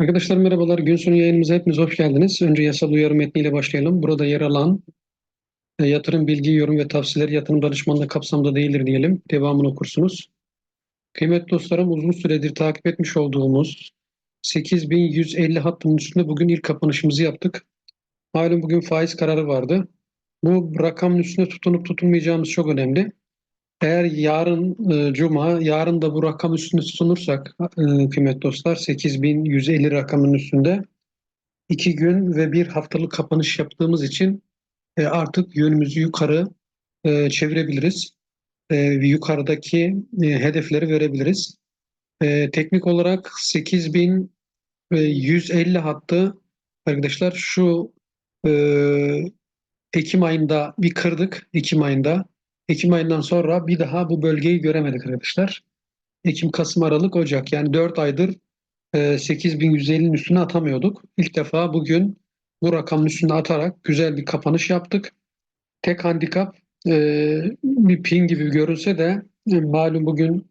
Arkadaşlar merhabalar. Gün sonu yayınımıza hepiniz hoş geldiniz. Önce yasal uyarı metniyle başlayalım. Burada yer alan e, yatırım bilgi, yorum ve tavsiyeler yatırım danışmanlığı kapsamında değildir diyelim. Devamını okursunuz. Kıymetli dostlarım uzun süredir takip etmiş olduğumuz 8150 hattının üstünde bugün ilk kapanışımızı yaptık. Malum bugün faiz kararı vardı. Bu rakamın üstünde tutunup tutulmayacağımız çok önemli. Eğer yarın e, Cuma, yarın da bu rakam üstünde tutunursak e, kıymetli dostlar 8150 rakamın üstünde iki gün ve bir haftalık kapanış yaptığımız için e, artık yönümüzü yukarı e, çevirebiliriz. E, yukarıdaki e, hedefleri verebiliriz. E, teknik olarak 8150 hattı arkadaşlar şu e, Ekim ayında bir kırdık. Ekim ayında. Ekim ayından sonra bir daha bu bölgeyi göremedik arkadaşlar. Ekim, Kasım, Aralık, Ocak yani 4 aydır e, 8150'nin üstüne atamıyorduk. İlk defa bugün bu rakamın üstüne atarak güzel bir kapanış yaptık. Tek handikap e, bir pin gibi görünse de e, malum bugün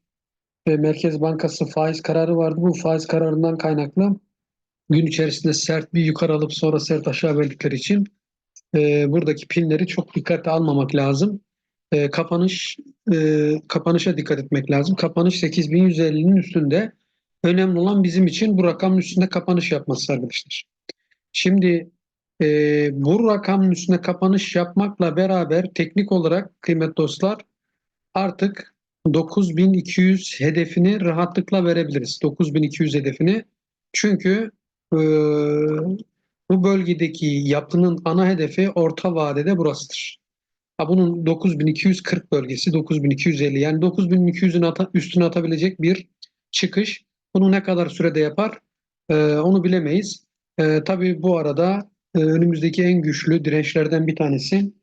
e, Merkez Bankası faiz kararı vardı. Bu faiz kararından kaynaklı gün içerisinde sert bir yukarı alıp sonra sert aşağı verdikleri için e, buradaki pinleri çok dikkate almamak lazım. E, kapanış e, kapanışa dikkat etmek lazım. Kapanış 8150'nin üstünde. Önemli olan bizim için bu rakamın üstünde kapanış yapması arkadaşlar. Şimdi e, bu rakamın üstünde kapanış yapmakla beraber teknik olarak kıymetli dostlar artık 9200 hedefini rahatlıkla verebiliriz. 9200 hedefini. Çünkü e, bu bölgedeki yapının ana hedefi orta vadede burasıdır. Ha, bunun 9240 bölgesi 9250 yani 9200'ün ata, üstüne atabilecek bir çıkış. Bunu ne kadar sürede yapar e, onu bilemeyiz. E, tabii bu arada e, önümüzdeki en güçlü dirençlerden bir tanesi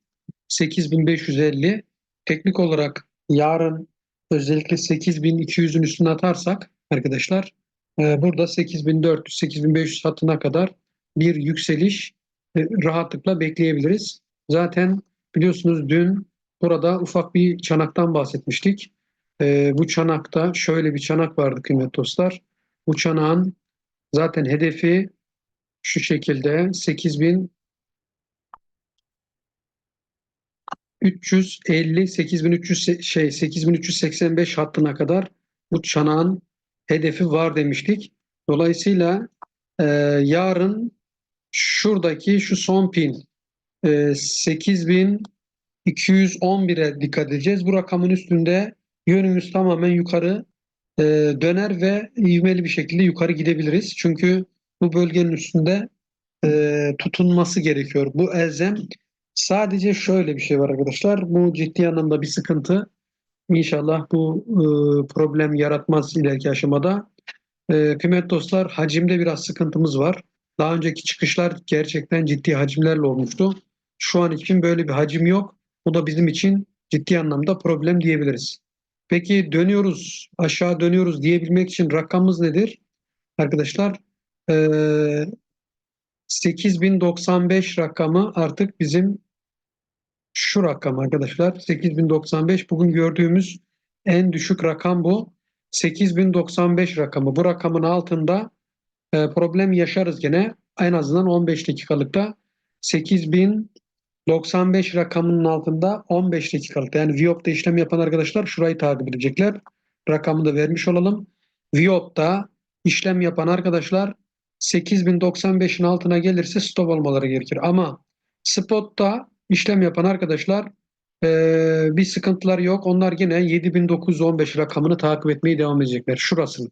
8550. Teknik olarak yarın özellikle 8200'ün üstüne atarsak arkadaşlar e, burada 8400-8500 hattına kadar bir yükseliş e, rahatlıkla bekleyebiliriz. Zaten biliyorsunuz dün burada ufak bir çanaktan bahsetmiştik. E, bu çanakta şöyle bir çanak vardı kıymetli dostlar. Bu çanağın zaten hedefi şu şekilde 8000 350 8300 şey 8385 hattına kadar bu çanağın hedefi var demiştik. Dolayısıyla e, yarın şuradaki şu son pin 8211'e dikkat edeceğiz. Bu rakamın üstünde yönümüz tamamen yukarı e, döner ve ivmeli bir şekilde yukarı gidebiliriz. Çünkü bu bölgenin üstünde e, tutunması gerekiyor. Bu elzem sadece şöyle bir şey var arkadaşlar. Bu ciddi anlamda bir sıkıntı. İnşallah bu e, problem yaratmaz ileriki aşamada. Kıymetli dostlar hacimde biraz sıkıntımız var. Daha önceki çıkışlar gerçekten ciddi hacimlerle olmuştu. Şu an için böyle bir hacim yok. Bu da bizim için ciddi anlamda problem diyebiliriz. Peki dönüyoruz, aşağı dönüyoruz diyebilmek için rakamımız nedir? Arkadaşlar ee, 8095 rakamı artık bizim şu rakam arkadaşlar. 8095 bugün gördüğümüz en düşük rakam bu. 8095 rakamı. Bu rakamın altında problem yaşarız gene. En azından 15 dakikalıkta 8095 rakamının altında 15 dakikalıkta. Yani Viop'ta işlem yapan arkadaşlar şurayı takip edecekler. Rakamı da vermiş olalım. Viop'ta işlem yapan arkadaşlar 8095'in altına gelirse stop olmaları gerekir. Ama spot'ta işlem yapan arkadaşlar e, bir sıkıntılar yok. Onlar yine 7915 rakamını takip etmeye devam edecekler. Şurasını.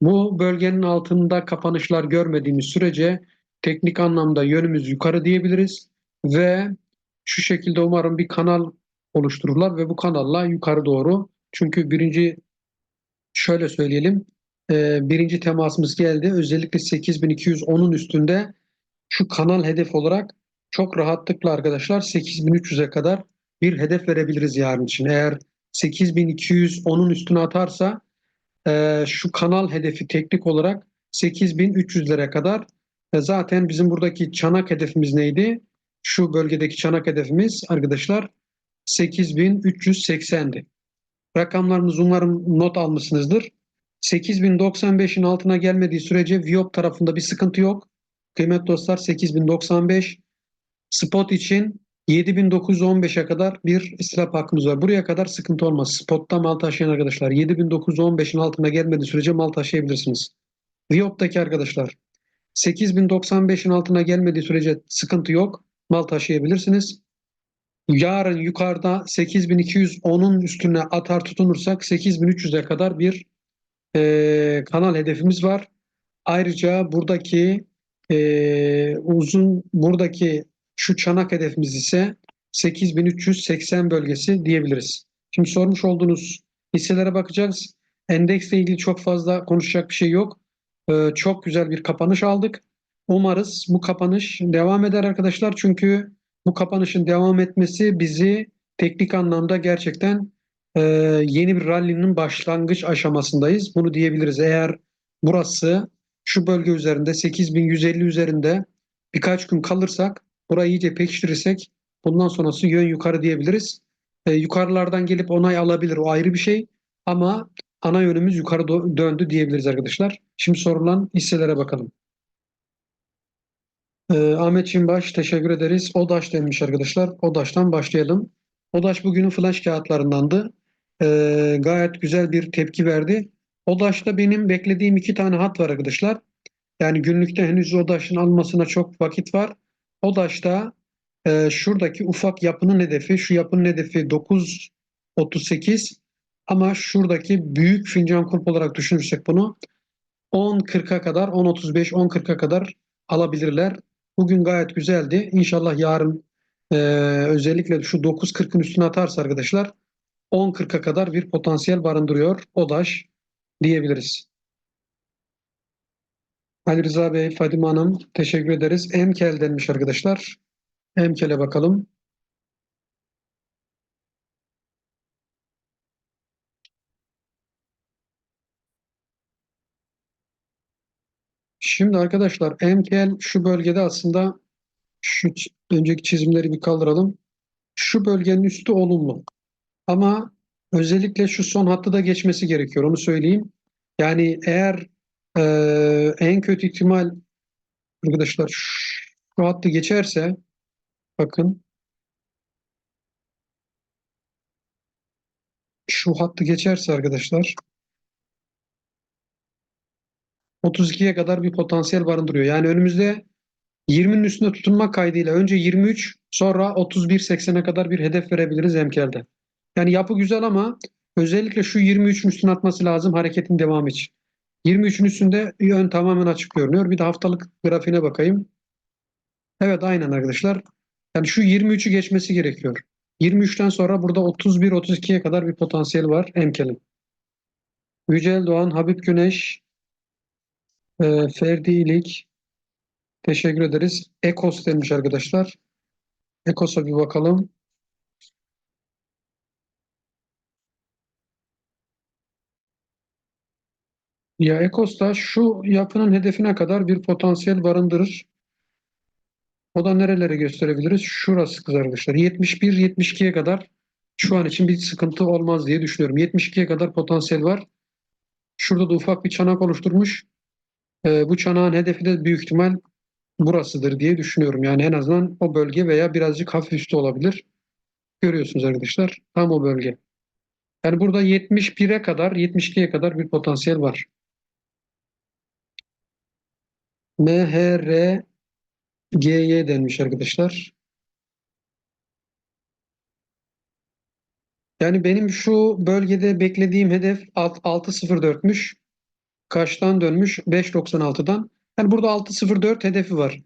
Bu bölgenin altında kapanışlar görmediğimiz sürece teknik anlamda yönümüz yukarı diyebiliriz ve şu şekilde umarım bir kanal oluştururlar ve bu kanalla yukarı doğru çünkü birinci şöyle söyleyelim e, birinci temasımız geldi özellikle 8210'un üstünde şu kanal hedef olarak çok rahatlıkla arkadaşlar 8300'e kadar bir hedef verebiliriz yarın için. Eğer 8210'un üstüne atarsa e, şu kanal hedefi teknik olarak 8300'lere kadar e, zaten bizim buradaki çanak hedefimiz neydi? Şu bölgedeki çanak hedefimiz arkadaşlar 8380'di. Rakamlarımızı umarım not almışsınızdır. 8095'in altına gelmediği sürece Viyop tarafında bir sıkıntı yok. Kıymetli dostlar 8095 spot için 7915'e kadar bir istilap hakkımız var. Buraya kadar sıkıntı olmaz. Spotta mal taşıyan arkadaşlar 7915'in altına gelmediği sürece mal taşıyabilirsiniz. Viyop'taki arkadaşlar 8095'in altına gelmediği sürece sıkıntı yok. Mal taşıyabilirsiniz. Yarın yukarıda 8210'un üstüne atar tutunursak 8300'e kadar bir e, kanal hedefimiz var. Ayrıca buradaki e, uzun buradaki şu çanak hedefimiz ise 8380 bölgesi diyebiliriz. Şimdi sormuş olduğunuz hisselere bakacağız. Endeksle ilgili çok fazla konuşacak bir şey yok. Ee, çok güzel bir kapanış aldık. Umarız bu kapanış devam eder arkadaşlar. Çünkü bu kapanışın devam etmesi bizi teknik anlamda gerçekten e, yeni bir rally'nin başlangıç aşamasındayız. Bunu diyebiliriz. Eğer burası şu bölge üzerinde 8150 üzerinde birkaç gün kalırsak burayı iyice pekiştirirsek bundan sonrası yön yukarı diyebiliriz. E, yukarılardan gelip onay alabilir o ayrı bir şey ama ana yönümüz yukarı döndü diyebiliriz arkadaşlar. Şimdi sorulan hisselere bakalım. Ee, Ahmet Çinbaş teşekkür ederiz. ODAŞ denmiş arkadaşlar. ODAŞ'tan başlayalım. ODAŞ bugünün flash kağıtlarındandı. Ee, gayet güzel bir tepki verdi. ODAŞ'ta benim beklediğim iki tane hat var arkadaşlar. Yani günlükte henüz ODAŞ'ın almasına çok vakit var. ODAŞ'ta e, şuradaki ufak yapının hedefi, şu yapının hedefi 9.38 ama şuradaki büyük fincan kulp olarak düşünürsek bunu 10.40'a kadar, 10.35, 10.40'a kadar alabilirler. Bugün gayet güzeldi. İnşallah yarın e, özellikle şu 9.40'ın üstüne atarsa arkadaşlar 10.40'a kadar bir potansiyel barındırıyor ODAŞ diyebiliriz. Ali Rıza Bey, Fadime Hanım teşekkür ederiz. Emkel denmiş arkadaşlar. Emkel'e bakalım. Şimdi arkadaşlar Emkel şu bölgede aslında şu önceki çizimleri bir kaldıralım. Şu bölgenin üstü olumlu. Ama özellikle şu son hattı da geçmesi gerekiyor. Onu söyleyeyim. Yani eğer e, en kötü ihtimal arkadaşlar şu hattı geçerse bakın şu hattı geçerse arkadaşlar 32'ye kadar bir potansiyel barındırıyor. Yani önümüzde 20'nin üstünde tutunmak kaydıyla önce 23 sonra 31.80'e kadar bir hedef verebiliriz emkelde. Yani yapı güzel ama özellikle şu 23'ün üstüne atması lazım hareketin devamı için. 23'ün üstünde yön tamamen açık görünüyor. Bir de haftalık grafiğine bakayım. Evet aynen arkadaşlar. Yani şu 23'ü geçmesi gerekiyor. 23'ten sonra burada 31-32'ye kadar bir potansiyel var emkelin. Yücel Doğan, Habib Güneş, e, Ferdi İlik, Teşekkür ederiz. Ekos demiş arkadaşlar. Ekos'a bir bakalım. Ya Ekos da şu yapının hedefine kadar bir potansiyel barındırır. O da nerelere gösterebiliriz? Şurası kız arkadaşlar. 71-72'ye kadar şu an için bir sıkıntı olmaz diye düşünüyorum. 72'ye kadar potansiyel var. Şurada da ufak bir çanak oluşturmuş. Ee, bu çanağın hedefi de büyük ihtimal burasıdır diye düşünüyorum. Yani en azından o bölge veya birazcık hafif üstü olabilir. Görüyorsunuz arkadaşlar. Tam o bölge. Yani burada 71'e kadar, 72'ye kadar bir potansiyel var. MHRGY denmiş arkadaşlar. Yani benim şu bölgede beklediğim hedef alt- 6.04'müş. Kaçtan dönmüş? 5.96'dan. Yani burada 6.04 hedefi var.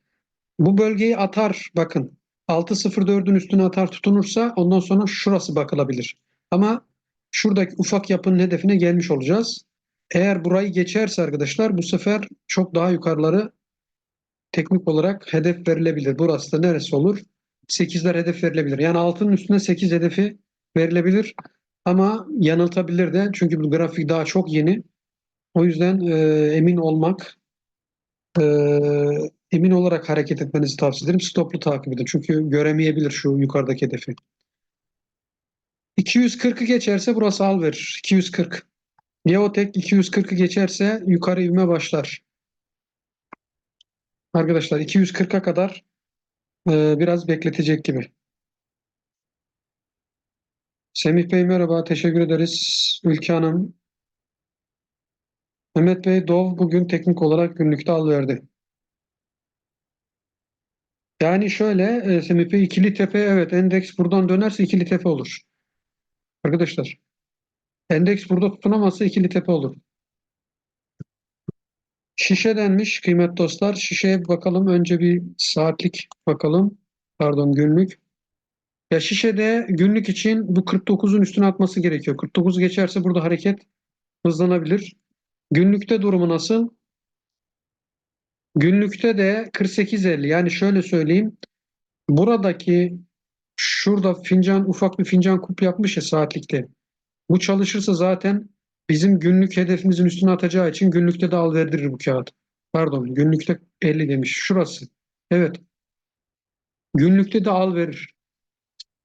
Bu bölgeyi atar bakın. 6.04'ün üstüne atar tutunursa ondan sonra şurası bakılabilir. Ama şuradaki ufak yapının hedefine gelmiş olacağız. Eğer burayı geçerse arkadaşlar bu sefer çok daha yukarıları teknik olarak hedef verilebilir. Burası da neresi olur? 8'ler hedef verilebilir. Yani altının üstüne 8 hedefi verilebilir. Ama yanıltabilir de çünkü bu grafik daha çok yeni. O yüzden e, emin olmak e, emin olarak hareket etmenizi tavsiye ederim. Stoplu takip edin. Çünkü göremeyebilir şu yukarıdaki hedefi. 240'ı geçerse burası al verir. 240. Geotek 240'ı geçerse yukarı ivme başlar. Arkadaşlar 240'a kadar e, biraz bekletecek gibi. Semih Bey merhaba, teşekkür ederiz. Ülke Hanım. Mehmet Bey, Dov bugün teknik olarak günlükte al verdi. Yani şöyle, e, Bey, ikili tepe, evet endeks buradan dönerse ikili tepe olur. Arkadaşlar, endeks burada tutunamazsa ikili tepe olur. Şişe denmiş kıymetli dostlar. Şişeye bakalım. Önce bir saatlik bakalım. Pardon günlük. Ya şişede günlük için bu 49'un üstüne atması gerekiyor. 49 geçerse burada hareket hızlanabilir. Günlükte durumu nasıl? Günlükte de 48.50 yani şöyle söyleyeyim. Buradaki şurada fincan ufak bir fincan kup yapmış ya saatlikte. Bu çalışırsa zaten bizim günlük hedefimizin üstüne atacağı için günlükte de al verdirir bu kağıt. Pardon günlükte 50 demiş. Şurası. Evet. Günlükte de al verir.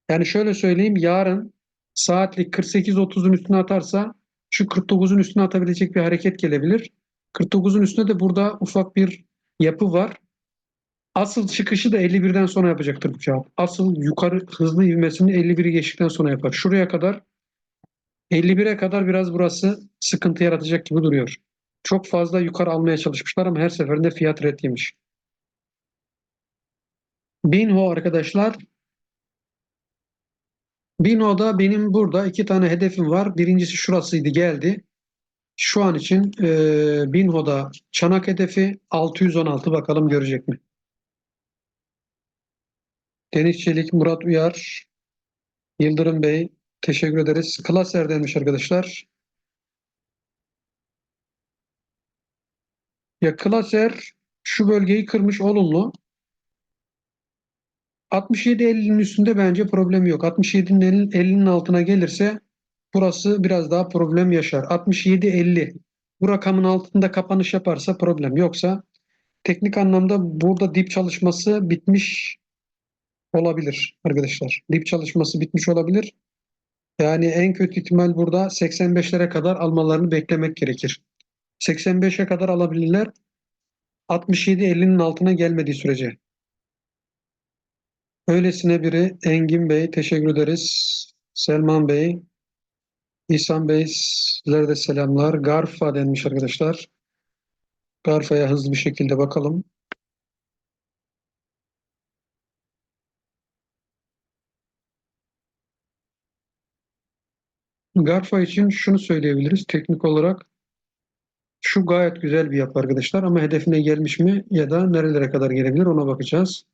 Yani şöyle söyleyeyim yarın saatlik 48-30'un üstüne atarsa şu 49'un üstüne atabilecek bir hareket gelebilir. 49'un üstüne de burada ufak bir yapı var. Asıl çıkışı da 51'den sonra yapacaktır bu kağıt. Asıl yukarı hızlı ivmesini 51'i geçtikten sonra yapar. Şuraya kadar 51'e kadar biraz burası sıkıntı yaratacak gibi duruyor. Çok fazla yukarı almaya çalışmışlar ama her seferinde fiyat red yemiş. Binho arkadaşlar. Binho'da benim burada iki tane hedefim var. Birincisi şurasıydı geldi. Şu an için e, Binho'da çanak hedefi 616 bakalım görecek mi? Deniz Çelik, Murat Uyar, Yıldırım Bey teşekkür ederiz. Klaser denmiş arkadaşlar. Ya Klaser şu bölgeyi kırmış olumlu. 67-50'nin üstünde bence problem yok. 67'nin 50'nin altına gelirse burası biraz daha problem yaşar. 67-50 bu rakamın altında kapanış yaparsa problem. Yoksa teknik anlamda burada dip çalışması bitmiş olabilir arkadaşlar. Dip çalışması bitmiş olabilir. Yani en kötü ihtimal burada 85'lere kadar almalarını beklemek gerekir. 85'e kadar alabilirler. 67-50'nin altına gelmediği sürece. Öylesine biri Engin Bey teşekkür ederiz. Selman Bey, İhsan Bey sizlere de selamlar. Garfa denmiş arkadaşlar. Garfa'ya hızlı bir şekilde bakalım. Garfa için şunu söyleyebiliriz. Teknik olarak şu gayet güzel bir yapı arkadaşlar ama hedefine gelmiş mi ya da nerelere kadar gelebilir ona bakacağız.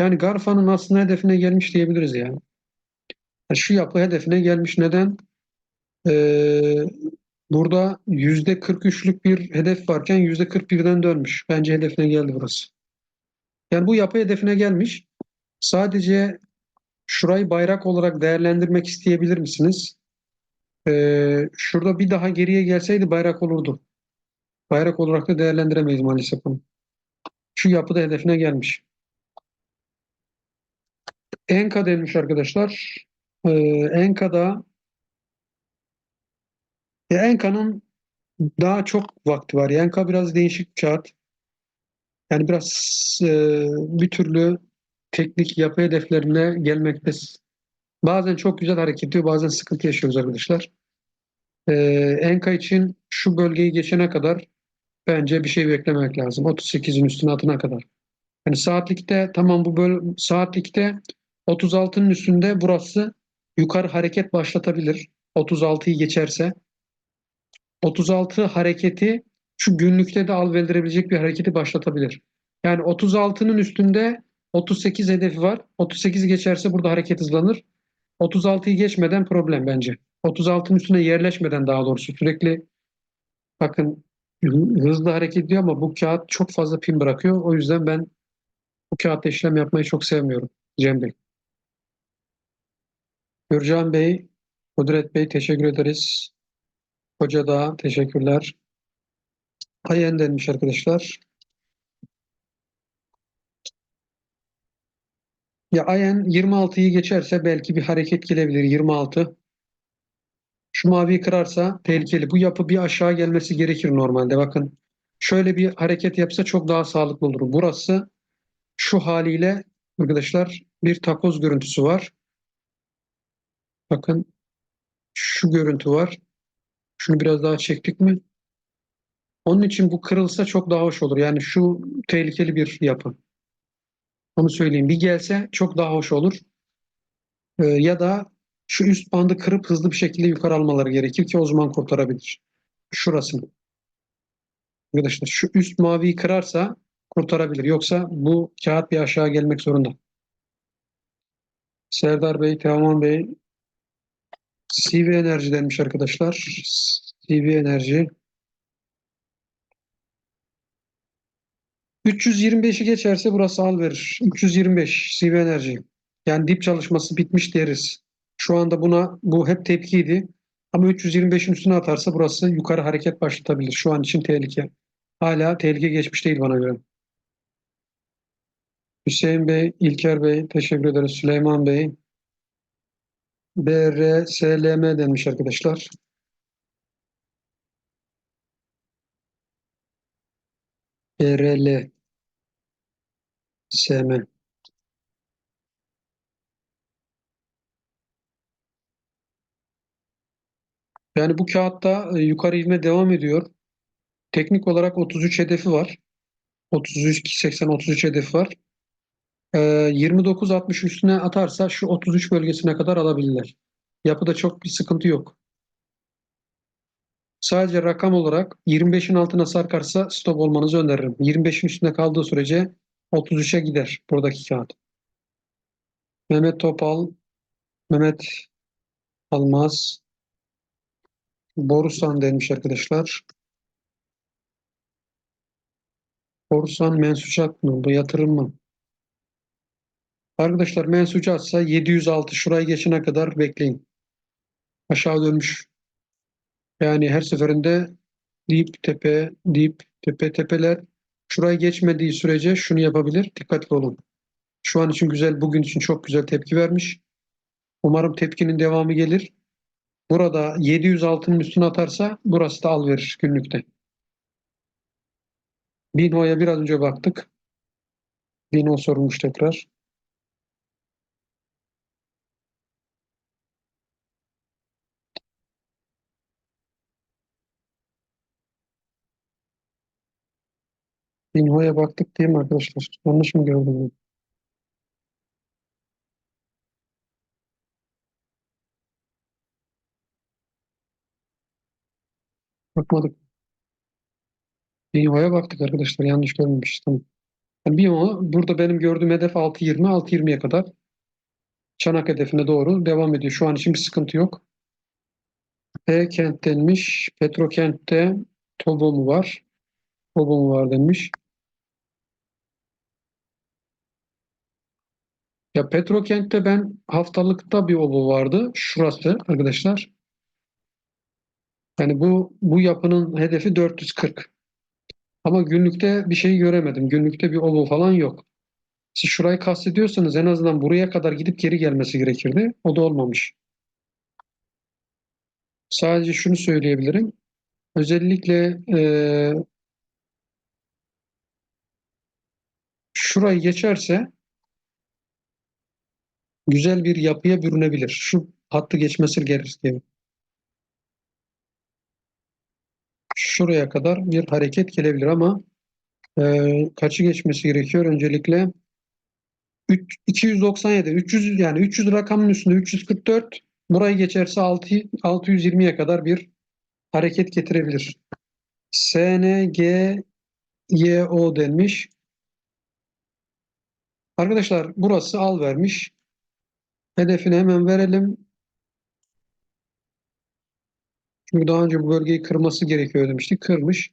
Yani Garfa'nın aslında hedefine gelmiş diyebiliriz yani. yani şu yapı hedefine gelmiş. Neden? Ee, burada yüzde 43'lük bir hedef varken yüzde 41'den dönmüş. Bence hedefine geldi burası. Yani bu yapı hedefine gelmiş. Sadece şurayı bayrak olarak değerlendirmek isteyebilir misiniz? Ee, şurada bir daha geriye gelseydi bayrak olurdu. Bayrak olarak da değerlendiremeyiz maalesef bunu. Şu yapı da hedefine gelmiş. Enka denmiş arkadaşlar. Ee, Enka'da ya Enka'nın daha çok vakti var. Enka biraz değişik bir kağıt. Yani biraz e, bir türlü teknik yapı hedeflerine gelmekte bazen çok güzel hareket ediyor, bazen sıkıntı yaşıyoruz arkadaşlar. Ee, Enka için şu bölgeyi geçene kadar bence bir şey beklemek lazım. 38'in üstüne atına kadar. Yani saatlikte tamam bu böl saatlikte 36'nın üstünde burası yukarı hareket başlatabilir. 36'yı geçerse. 36 hareketi şu günlükte de al verdirebilecek bir hareketi başlatabilir. Yani 36'nın üstünde 38 hedefi var. 38'i geçerse burada hareket hızlanır. 36'yı geçmeden problem bence. 36'nın üstüne yerleşmeden daha doğrusu sürekli bakın hızlı hareket ediyor ama bu kağıt çok fazla pin bırakıyor. O yüzden ben bu kağıtta işlem yapmayı çok sevmiyorum Cem Bey. Gürcan Bey, Kudret Bey teşekkür ederiz. Hoca da teşekkürler. Ayen denmiş arkadaşlar. Ya Ayen 26'yı geçerse belki bir hareket gelebilir. 26. Şu maviyi kırarsa tehlikeli. Bu yapı bir aşağı gelmesi gerekir normalde. Bakın şöyle bir hareket yapsa çok daha sağlıklı olur. Burası şu haliyle arkadaşlar bir takoz görüntüsü var. Bakın şu görüntü var. Şunu biraz daha çektik mi? Onun için bu kırılsa çok daha hoş olur. Yani şu tehlikeli bir yapı. Onu söyleyeyim. Bir gelse çok daha hoş olur. Ee, ya da şu üst bandı kırıp hızlı bir şekilde yukarı almaları gerekir ki o zaman kurtarabilir. Şurasını. Arkadaşlar şu üst maviyi kırarsa kurtarabilir. Yoksa bu kağıt bir aşağı gelmek zorunda. Serdar Bey, Teoman Bey CV enerji denmiş arkadaşlar. CV enerji. 325'i geçerse burası al verir. 325 CV enerji. Yani dip çalışması bitmiş deriz. Şu anda buna bu hep tepkiydi. Ama 325'in üstüne atarsa burası yukarı hareket başlatabilir. Şu an için tehlike. Hala tehlike geçmiş değil bana göre. Hüseyin Bey, İlker Bey teşekkür ederiz. Süleyman Bey. BRSLM denmiş arkadaşlar. BRL SM. Yani bu kağıtta e, yukarı ivme devam ediyor. Teknik olarak 33 hedefi var. 33 80 33 hedefi var. Ee, 29-60 üstüne atarsa şu 33 bölgesine kadar alabilirler. Yapıda çok bir sıkıntı yok. Sadece rakam olarak 25'in altına sarkarsa stop olmanızı öneririm. 25'in üstünde kaldığı sürece 33'e gider buradaki kağıt. Mehmet Topal, Mehmet Almaz, Borusan denmiş arkadaşlar. Borusan mensuçat mı? Bu yatırım mı? Arkadaşlar mensucatsa 706 şuraya geçene kadar bekleyin. Aşağı dönmüş. Yani her seferinde dip tepe, dip tepe tepeler şuraya geçmediği sürece şunu yapabilir. Dikkatli olun. Şu an için güzel, bugün için çok güzel tepki vermiş. Umarım tepkinin devamı gelir. Burada 706'nın üstüne atarsa burası da al verir günlükte. Bino'ya biraz önce baktık. Bino sorulmuş tekrar. Bino'ya baktık değil mi arkadaşlar? Yanlış mı gördüm? Bakmadık. Bino'ya baktık arkadaşlar. Yanlış görmemiş. Tamam. Yani Bino burada benim gördüğüm hedef 6.20. 6.20'ye kadar çanak hedefine doğru devam ediyor. Şu an için bir sıkıntı yok. P-Kent denmiş. Petrokent'te Tobo mu var? Tobo mu var denmiş. Ya Petrokent'te ben haftalıkta bir obo vardı. Şurası arkadaşlar. Yani bu bu yapının hedefi 440. Ama günlükte bir şey göremedim. Günlükte bir obo falan yok. Siz şurayı kastediyorsanız en azından buraya kadar gidip geri gelmesi gerekirdi. O da olmamış. Sadece şunu söyleyebilirim. Özellikle eee şurayı geçerse güzel bir yapıya bürünebilir. Şu hattı geçmesi gerekir. Şuraya kadar bir hareket gelebilir ama eee, kaçı geçmesi gerekiyor? Öncelikle 3, 297, 300 yani 300 rakamın üstünde 344 burayı geçerse 6, 620'ye kadar bir hareket getirebilir. SNGYO denmiş. Arkadaşlar burası al vermiş. Hedefini hemen verelim. Çünkü daha önce bu bölgeyi kırması gerekiyor demiştik. Kırmış.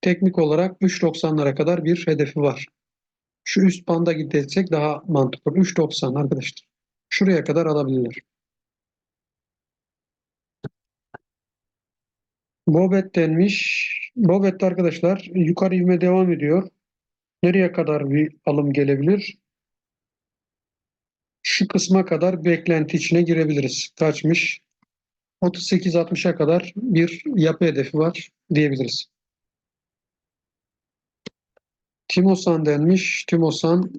Teknik olarak 3.90'lara kadar bir hedefi var. Şu üst banda gidersek daha mantıklı. 3.90 arkadaşlar. Şuraya kadar alabilirler. Bobet denmiş. Bobet arkadaşlar yukarı ivme devam ediyor. Nereye kadar bir alım gelebilir? Şu kısma kadar beklenti içine girebiliriz. Kaçmış? 38-60'a kadar bir yapı hedefi var diyebiliriz. Timosan denmiş. Timosan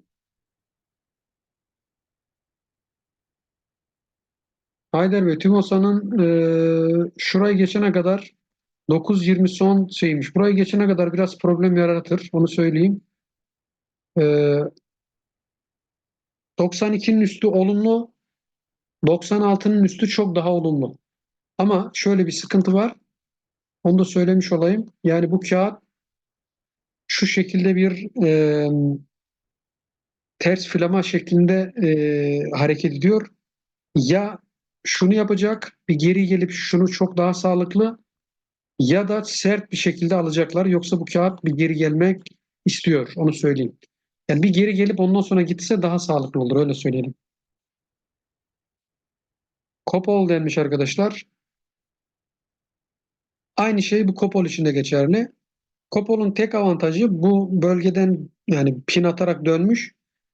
Haydar Bey, Timosan'ın e, şurayı geçene kadar 9.20 son şeymiş. Burayı geçene kadar biraz problem yaratır. Onu söyleyeyim. E, 92'nin üstü olumlu. 96'nın üstü çok daha olumlu. Ama şöyle bir sıkıntı var. Onu da söylemiş olayım. Yani bu kağıt şu şekilde bir e, ters flama şeklinde e, hareket ediyor. Ya şunu yapacak, bir geri gelip şunu çok daha sağlıklı ya da sert bir şekilde alacaklar. Yoksa bu kağıt bir geri gelmek istiyor. Onu söyleyeyim. Yani bir geri gelip ondan sonra gitse daha sağlıklı olur. Öyle söyleyelim. Kopol denmiş arkadaşlar. Aynı şey bu Kopol için de geçerli. Kopol'un tek avantajı bu bölgeden yani pin atarak dönmüş.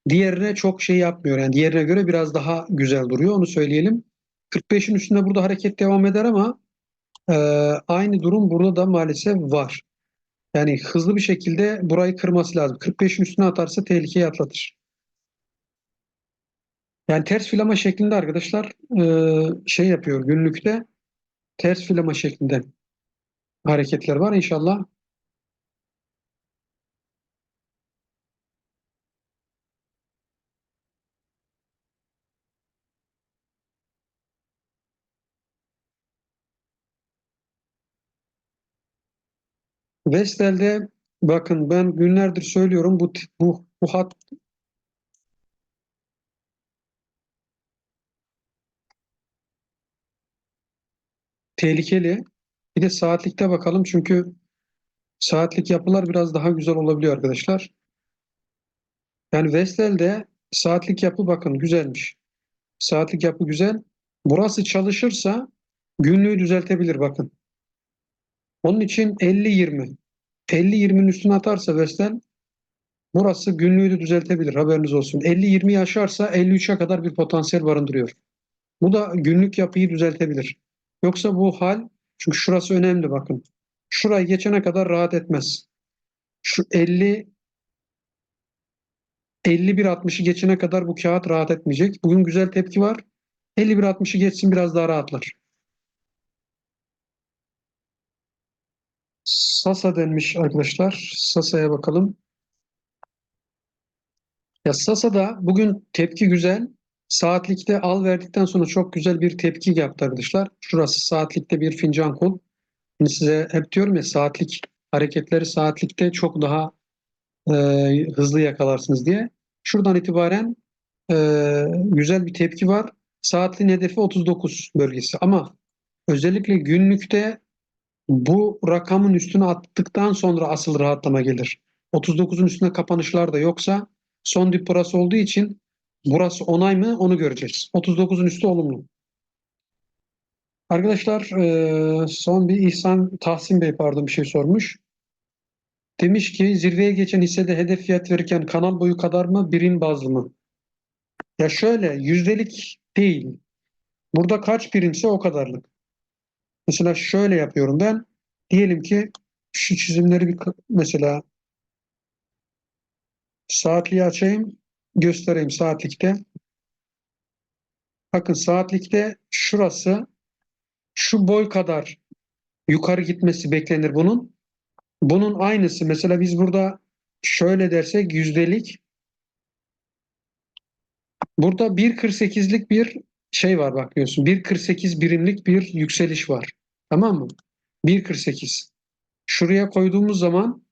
Diğerine çok şey yapmıyor. Yani diğerine göre biraz daha güzel duruyor. Onu söyleyelim. 45'in üstünde burada hareket devam eder ama e, aynı durum burada da maalesef var. Yani hızlı bir şekilde burayı kırması lazım. 45'in üstüne atarsa tehlikeyi atlatır. Yani ters filama şeklinde arkadaşlar e, şey yapıyor günlükte ters filama şeklinde hareketler var. İnşallah Vestel'de bakın ben günlerdir söylüyorum bu bu bu hat tehlikeli. Bir de saatlikte bakalım çünkü saatlik yapılar biraz daha güzel olabiliyor arkadaşlar. Yani Vestel'de saatlik yapı bakın güzelmiş. Saatlik yapı güzel. Burası çalışırsa günlüğü düzeltebilir bakın. Onun için 50-20. 50-20'nin üstüne atarsa Vestel burası günlüğü de düzeltebilir. Haberiniz olsun. 50-20'yi aşarsa 53'e kadar bir potansiyel barındırıyor. Bu da günlük yapıyı düzeltebilir. Yoksa bu hal çünkü şurası önemli bakın. Şurayı geçene kadar rahat etmez. Şu 50 51-60'ı geçene kadar bu kağıt rahat etmeyecek. Bugün güzel tepki var. 51-60'ı geçsin biraz daha rahatlar. Sasa denmiş arkadaşlar. Sasa'ya bakalım. Ya Sasa'da bugün tepki güzel. Saatlikte al verdikten sonra çok güzel bir tepki yaptı arkadaşlar. Şurası saatlikte bir fincan kol. Şimdi size hep diyorum ya saatlik hareketleri saatlikte çok daha e, hızlı yakalarsınız diye. Şuradan itibaren e, güzel bir tepki var. Saatliğin hedefi 39 bölgesi ama özellikle günlükte bu rakamın üstüne attıktan sonra asıl rahatlama gelir. 39'un üstüne kapanışlar da yoksa son dip burası olduğu için burası onay mı onu göreceğiz. 39'un üstü olumlu. Arkadaşlar e, son bir İhsan Tahsin Bey pardon bir şey sormuş. Demiş ki zirveye geçen hissede hedef fiyat verirken kanal boyu kadar mı birim bazlı mı? Ya şöyle yüzdelik değil. Burada kaç birimse o kadarlık. Mesela şöyle yapıyorum ben. Diyelim ki şu çizimleri bir mesela saatliği açayım. Göstereyim saatlikte. Bakın saatlikte şurası şu boy kadar yukarı gitmesi beklenir bunun. Bunun aynısı mesela biz burada şöyle dersek yüzdelik burada 1.48'lik bir şey var bakıyorsun. 1.48 birimlik bir yükseliş var. Tamam mı? 1.48. Şuraya koyduğumuz zaman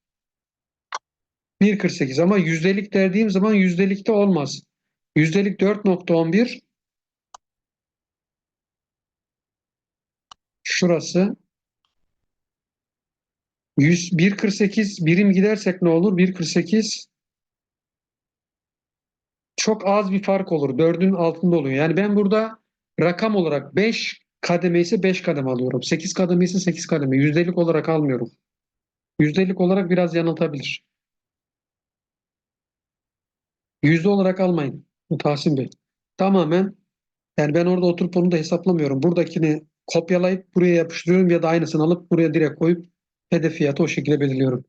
1.48 ama yüzdelik dediğim zaman yüzdelikte olmaz. Yüzdelik 4.11 şurası 100, 1.48 birim gidersek ne olur? 1.48 çok az bir fark olur. Dördün altında oluyor. Yani ben burada rakam olarak 5 kademe ise 5 kademe alıyorum. 8 kademe ise 8 kademe. Yüzdelik olarak almıyorum. Yüzdelik olarak biraz yanıltabilir. Yüzde olarak almayın. Tahsin Bey. Tamamen yani ben orada oturup onu da hesaplamıyorum. Buradakini kopyalayıp buraya yapıştırıyorum ya da aynısını alıp buraya direkt koyup hedef fiyatı o şekilde belirliyorum.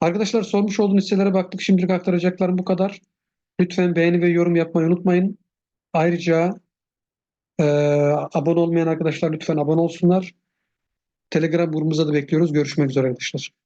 Arkadaşlar sormuş olduğunuz hisselere baktık. Şimdilik aktaracaklarım bu kadar. Lütfen beğeni ve yorum yapmayı unutmayın. Ayrıca e, abone olmayan arkadaşlar lütfen abone olsunlar. Telegram grubumuza da bekliyoruz. Görüşmek üzere arkadaşlar.